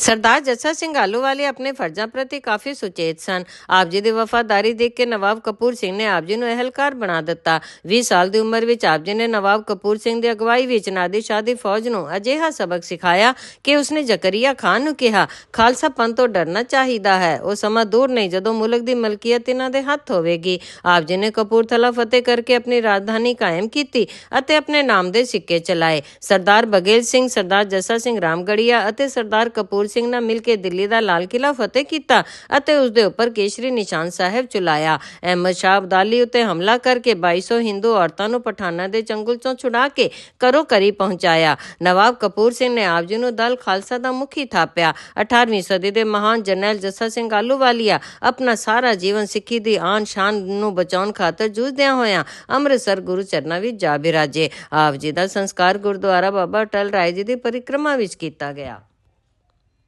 ਸਰਦਾਰ ਜੱਸਾ ਸਿੰਘ ਆਹਲੂਵਾਲੀਆ ਆਪਣੇ ਫਰਜ਼ਾਂ ਪ੍ਰਤੀ ਕਾਫੀ ਸੁਚੇਤ ਸਨ। ਆਪ ਜੀ ਦੀ ਵਫਾਦਾਰੀ ਦੇਖ ਕੇ ਨਵਾਬ ਕਪੂਰ ਸਿੰਘ ਨੇ ਆਪ ਜੀ ਨੂੰ ਅਹਿਲਕਾਰ ਬਣਾ ਦਿੱਤਾ। 20 ਸਾਲ ਦੀ ਉਮਰ ਵਿੱਚ ਆਪ ਜੀ ਨੇ ਨਵਾਬ ਕਪੂਰ ਸਿੰਘ ਦੀ ਅਗਵਾਈ ਵਿੱਚ ਨਾਦੀ ਸ਼ਾਹ ਦੀ ਫੌਜ ਨੂੰ ਅਜਿਹਾ ਸਬਕ ਸਿਖਾਇਆ ਕਿ ਉਸਨੇ ਜ਼ਕਰੀਆ ਖਾਨ ਨੂੰ ਕਿਹਾ, ਖਾਲਸਾ ਪੰਥ ਤੋਂ ਡਰਨਾ ਚਾਹੀਦਾ ਹੈ। ਉਹ ਸਮਾਂ ਦੂਰ ਨਹੀਂ, ਜਦੋਂ ਮੁਲਕ ਦੀ ਮਲਕੀਅਤ ਇਹਨਾਂ ਦੇ ਹੱਥ ਹੋਵੇਗੀ। ਆਪ ਜੀ ਨੇ ਕਪੂਰਥਲਾ ਫਤਿਹ ਕਰਕੇ ਆਪਣੀ ਰਾਜਧਾਨੀ ਕਾਇਮ ਕੀਤੀ ਅਤੇ ਆਪਣੇ ਨਾਮ ਦੇ ਸਿੱਕੇ ਚਲਾਏ। ਸਰਦਾਰ ਬਗੇਲ ਸਿੰਘ, ਸਰਦਾਰ ਜੱਸਾ ਸਿੰਘ ਰਾਮਗੜੀਆ ਅਤੇ ਸਰਦਾਰ ਕਪੂਰ ਸਿੰਘ ਨਾਲ ਮਿਲ ਕੇ ਦਿੱਲੀ ਦਾ ਲਾਲ ਕਿਲਾ ਫਤਿਹ ਕੀਤਾ ਅਤੇ ਉਸ ਦੇ ਉੱਪਰ ਕੇਸ਼ਰੀ ਨਿਸ਼ਾਨ ਸਾਹਿਬ ਚੁਲਾਇਆ। ਅਹਿਮਦ ਸ਼ਾਹ ਅਬਦਾਲੀ ਉੱਤੇ ਹਮਲਾ ਕਰਕੇ 2200 ਹਿੰਦੂ ਔਰਤਾਂ ਨੂੰ ਪਠਾਨਾ ਦੇ ਚੰਗੁਲ ਚੋਂ ਛੁਡਾ ਕੇ ਕਰੋ ਕਰੀ ਪਹੁੰਚਾਇਆ। ਨਵਾਬ ਕਪੂਰ ਸਿੰਘ ਨੇ ਆਪ ਜੀ ਨੂੰ ਦਲ ਖਾਲਸਾ ਦਾ ਮੁਖੀ ਥਾਪਿਆ। 18ਵੀਂ ਸਦੀ ਦੇ ਮਹਾਨ ਜਰਨੈਲ ਜੱਸਾ ਸਿੰਘ ਆਲੂਵਾਲੀਆ ਆਪਣਾ ਸਾਰਾ ਜੀਵਨ ਸਿੱਖੀ ਦੀ ਆਨ ਸ਼ਾਨ ਨੂੰ ਬਚਾਉਣ ਖਾਤਰ ਜੂਝਦਿਆਂ ਹੋਇਆਂ ਅੰਮ੍ਰਿਤਸਰ ਗੁਰੂ ਚਰਨਾਂ ਵਿੱਚ ਜਾ ਬਿਰਾਜੇ। ਆਪ ਜੀ ਦਾ ਸੰਸਕਾਰ ਗੁਰਦੁਆਰਾ ਬਾਬਾ ਅਟਲ ਰਾਏ ਜੀ ਦੀ ਪਰਿਕਰਮਾ ਵਿੱਚ ਕੀਤਾ ਗਿਆ।